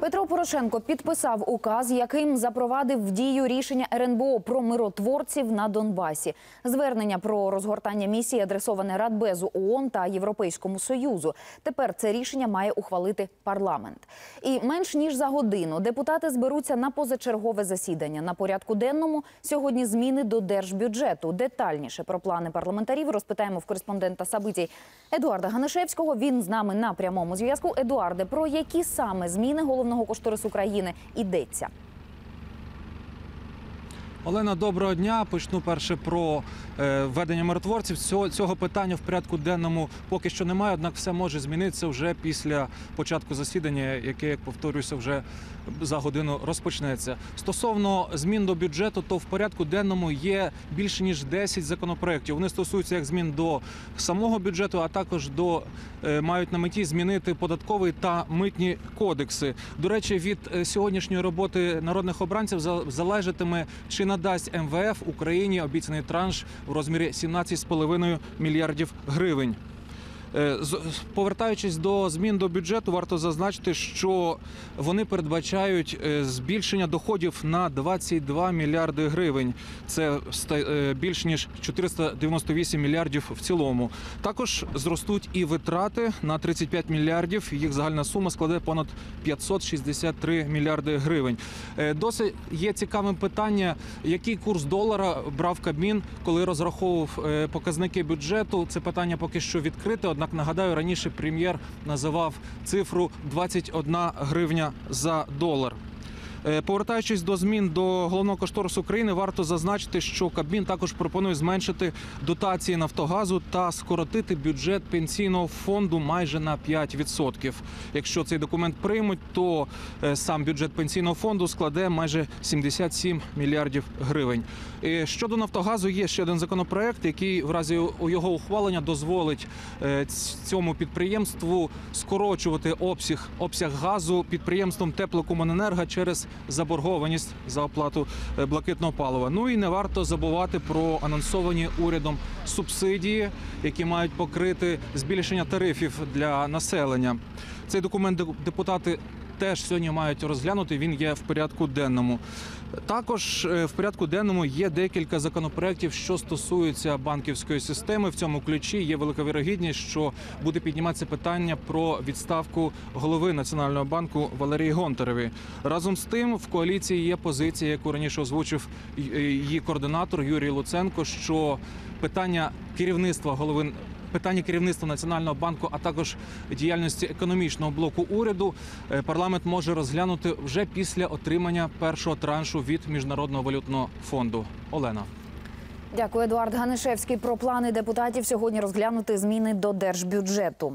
Петро Порошенко підписав указ, яким запровадив в дію рішення РНБО про миротворців на Донбасі. Звернення про розгортання місії адресоване Радбезу ООН та Європейському Союзу. Тепер це рішення має ухвалити парламент. І менш ніж за годину депутати зберуться на позачергове засідання. На порядку денному сьогодні зміни до держбюджету. Детальніше про плани парламентарів розпитаємо в кореспондента Сабитій Едуарда Ганишевського. Він з нами на прямому зв'язку. Едуарде, про які саме зміни головного кошторису країни йдеться? Олена, доброго дня. Почну перше про е, введення миротворців. Цього, цього питання в порядку денному поки що немає, однак все може змінитися вже після початку засідання, яке, як повторююся, вже за годину розпочнеться. Стосовно змін до бюджету, то в порядку денному є більше ніж 10 законопроєктів. Вони стосуються як змін до самого бюджету, а також до е, мають на меті змінити податковий та митні кодекси. До речі, від е, сьогоднішньої роботи народних обранців залежатиме, чи надасть МВФ Україні обіцяний транш в розмірі 17,5 мільярдів гривень. Е, Повертаючись до змін до бюджету, варто зазначити, що вони передбачають е, збільшення доходів на 22 мільярди гривень. Це е, більш ніж 498 мільярдів в цілому. Також зростуть і витрати на 35 мільярдів. Їх загальна сума складе понад 563 мільярди гривень. Досить є цікавим питання, який курс долара брав Кабмін, коли розраховував показники бюджету. Це питання поки що відкрите. Однак нагадаю, раніше прем'єр називав цифру 21 гривня за долар. Е, Повертаючись до змін до головного кошторису України, варто зазначити, що Кабмін також пропонує зменшити дотації Нафтогазу та скоротити бюджет пенсійного фонду майже на 5%. Якщо цей документ приймуть, то е, сам бюджет пенсійного фонду складе майже 77 мільярдів гривень. Щодо Нафтогазу, є ще один законопроект, який в разі його ухвалення дозволить е, цьому підприємству скорочувати обсяг обсяг газу підприємством теплокомуненерго через заборгованість за оплату е, блакитного палива. Ну і не варто забувати про анонсовані урядом субсидії, які мають покрити збільшення тарифів для населення. Цей документ депутати теж сьогодні мають розглянути. Він є в порядку денному. Також е, в порядку денному є декілька законопроєктів, що стосуються банківської системи. В цьому ключі є велика вірогідність, що буде підніматися питання про відставку голови національного банку Валерії Гонтаревої. Разом з тим, в коаліції є позиція, яку раніше озвучив її координатор Юрій Луценко, що питання керівництва голови. Питання керівництва національного банку, а також діяльності економічного блоку уряду, е, парламент може розглянути вже після отримання першого траншу від міжнародного валютного фонду. Олена. Дякую, Едуард Ганишевський. Про плани депутатів сьогодні розглянути зміни до держбюджету.